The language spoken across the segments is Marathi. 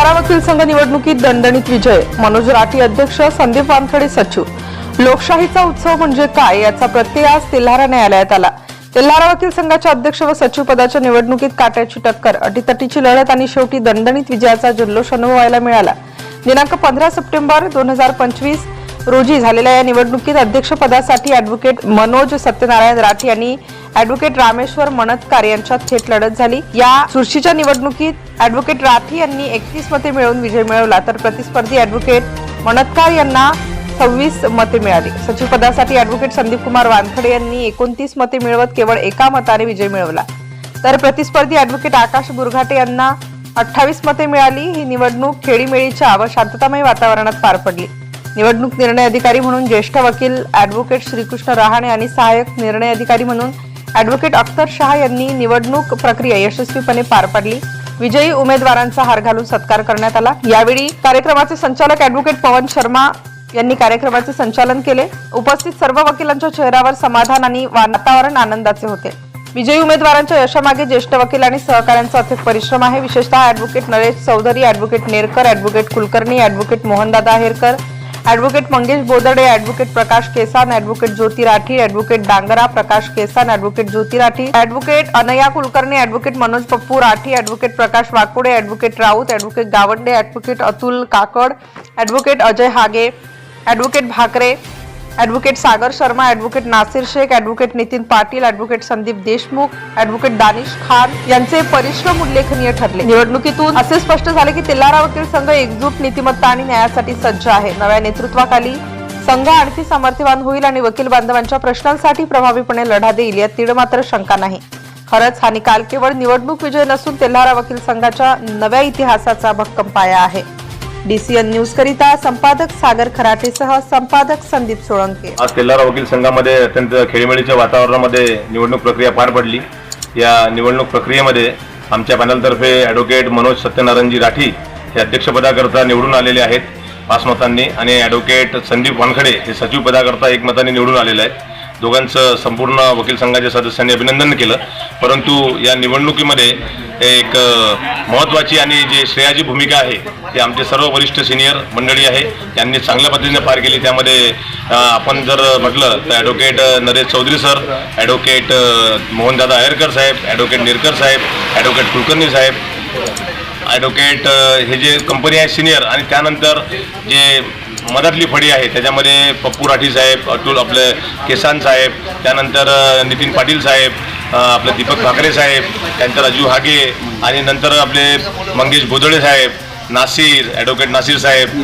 तेल्हारा वकील संघ निवडणुकीत दणदणीत विजय. मनोज राठी अध्यक्ष संदीप वानखडे सचिव. लोकशाहीचा उत्सव म्हणजे काय याचा प्रत्यय आज तेल्हारा न्यायालयात आला. तेल्हारा वकील संघाच्या अध्यक्ष व सचिव पदाच्या निवडणुकीत काट्याची टक्कर अटीतटीची लढत आणि शेवटी दणदणीत विजयाचा जल्लोष अनुभवायला मिळाला. दिनांक पंधरा सप्टेंबर दोन हजार पंचवीस रोजी झालेल्या या निवडणुकीत अध्यक्षपदासाठी अॅडव्होकेट मनोज सत्यनारायण राठी यांनी अॅडव्होकेट रामेश्वर मनतकार यांच्यात थेट लढत झाली. या चुरशीच्या निवडणुकीत अॅडव्होकेट राठी यांनी एकतीस मते मिळवून विजय मिळवला तर प्रतिस्पर्धी अॅडव्होकेट मनतकार यांना सव्वीस मते मिळाली. सचिव पदासाठी अॅडव्होकेट संदीप कुमार वानखडे यांनी एकोणतीस मते मिळवत केवळ एका मताने विजय मिळवला. तर प्रतिस्पर्धी अॅडव्होकेट आकाश बुरघाटे यांना अठ्ठावीस मते मिळाली. ही निवडणूक खेळीमेळीच्या व शांततामय वातावरणात पार पडली. निवडणूक निर्णय अधिकारी म्हणून ज्येष्ठ वकील अॅडव्होकेट श्रीकृष्ण रहाणे आणि सहाय्यक निर्णय अधिकारी म्हणून अॅडव्होकेट अख्तर शहा यांनी निवडणूक प्रक्रिया यशस्वीपणे पार पाडली. विजयी उमेदवारांचा हार घालून सत्कार करण्यात आला. यावेळी कार्यक्रमाचे संचालक अॅडव्होकेट पवन शर्मा यांनी कार्यक्रमाचे संचालन केले. उपस्थित सर्व वकिलांच्या चेहऱ्यावर समाधान आणि वातावरण आनंदाचे होते. विजयी उमेदवारांच्या यशामागे ज्येष्ठ वकील आणि सहकाऱ्यांचा अथक परिश्रम आहे. विशेषतः advocate Naresh Chaudhari advocate Nerkar advocate Kulkarni advocate Mohandada Herkar advocate Mangesh Bodade advocate Prakash Kesan advocate Jyoti Rathi advocate Dangra Prakash Kesan advocate Jyoti Rathi advocate Anaya Kulkarni advocate Manoj Pappu Rathi advocate Prakash Wakode advocate Raut advocate Gawande advocate Atul Kakad advocate Ajay Hage advocate Bhakare advocate Sagar Sharma advocate Nasir Shaikh advocate Nitin Patil advocate Sandeep Deshmukh advocate Danish Khan यांचे परिश्रम उल्लेखनीय ठरले. निवडणुकीतून असे स्पष्ट झाले की तेलारा वकील संघ एकजूट नीतिमत्ता आणि न्यायासाठी सज्ज आहे. नव्या नेतृत्वाखाली संघ आणखी सामर्थ्यवान होईल आणि वकील बांधवांच्या प्रश्नांसाठी प्रभावीपणे लढा देईल यात तीळ मात्र शंका नाही. खरंच हा निकाल केवळ निवडणूक विजय नसून तेल्हारा वकील संघाच्या नव्या इतिहासाचा भक्कम पाया आहे. डीसीएन न्यूज करिता संपादक सागर खराटेसह संपादक संदीप सोळंके. आज तेलारा वकील संघामध्ये अत्यंत खेळीमेळीच्या वातावरणामध्ये निवडणूक प्रक्रिया पार पडली. या निवडणूक प्रक्रियेमध्ये आमच्या पॅनलतर्फे ॲडव्होकेट मनोज सत्यनारायणजी राठी हे अध्यक्षपदाकरता निवडून आलेले आहेत. पाच मतांनी आणि ॲडव्होकेट संदीप वानखडे हे सचिव पदाकरता एक मताने निवडून आलेले आहेत. दोघांचं संपूर्ण वकील संघाच्या सदस्यांनी अभिनंदन केलं. परंतु या निवडणुकीमध्ये एक महत्त्वाची आणि जी श्रेयाची भूमिका आहे ती आमचे सर्व वरिष्ठ सिनियर मंडळी आहे. त्यांनी चांगल्या पद्धतीने पार केली. त्यामध्ये आपण जर म्हटलं तर advocate Naresh Chaudhari sir advocate Mohandada Ayarkar साहेब ॲडव्होकेट निरकर साहेब ॲडव्होकेट कुलकर्णी साहेब ॲडव्होकेट हे जे कंपनी आहे सिनियर आणि त्यानंतर जे मधातली फळी आहे. त्याच्यामध्ये पप्पू राठी साहेब अतुल आपले केसान साहेब त्यानंतर नितीन पाटील साहेब आपलं आपले दीपक ठाकरे साहेब त्यानंतर अजू हागे आणि नंतर आपले मंगेश बोदळे साहेब नासिर ॲडव्होकेट नासिर साहेब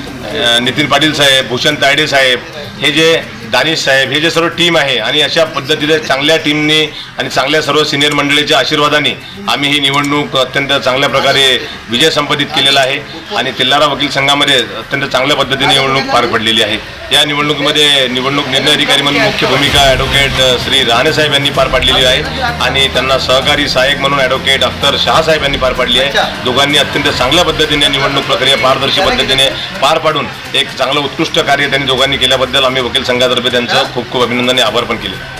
नितीन पाटील साहेब भूषण तायडे साहेब हे जे दानिश साहेब हे जे सर्व टीम आहे आणि अशा पद्धतीने चांगल्या टीमने आणि चांगल्या सर्व सिनियर मंडळीच्या आशीर्वादाने आम्ही ही निवडणूक अत्यंत चांगल्या प्रकारे विजय संपादित केलेला आहे आणि तेल्लारा वकील संघामध्ये अत्यंत चांगल्या पद्धतीने निवडणूक पार पडलेली आहे. या निवडणुकीमध्ये निवडणूक निर्णय अधिकारी म्हणून मुख्य भूमिका ॲडव्होकेट श्री राहणेसाहेब यांनी पार पाडलेली आहे आणि त्यांना सहकारी सहाय्यक म्हणून ॲडव्होकेट अख्तर शहा साहेब यांनी पार पाडली आहे. दोघांनी अत्यंत चांगल्या पद्धतीने निवडणूक प्रक्रिया पारदर्शी पद्धतीने पार पाडून एक चांगलं उत्कृष्ट कार्य त्यांनी दोघांनी केल्याबद्दल आम्ही वकील संघातर्फे त्यांचं खूप खूप अभिनंदन आणि आभार पण केले.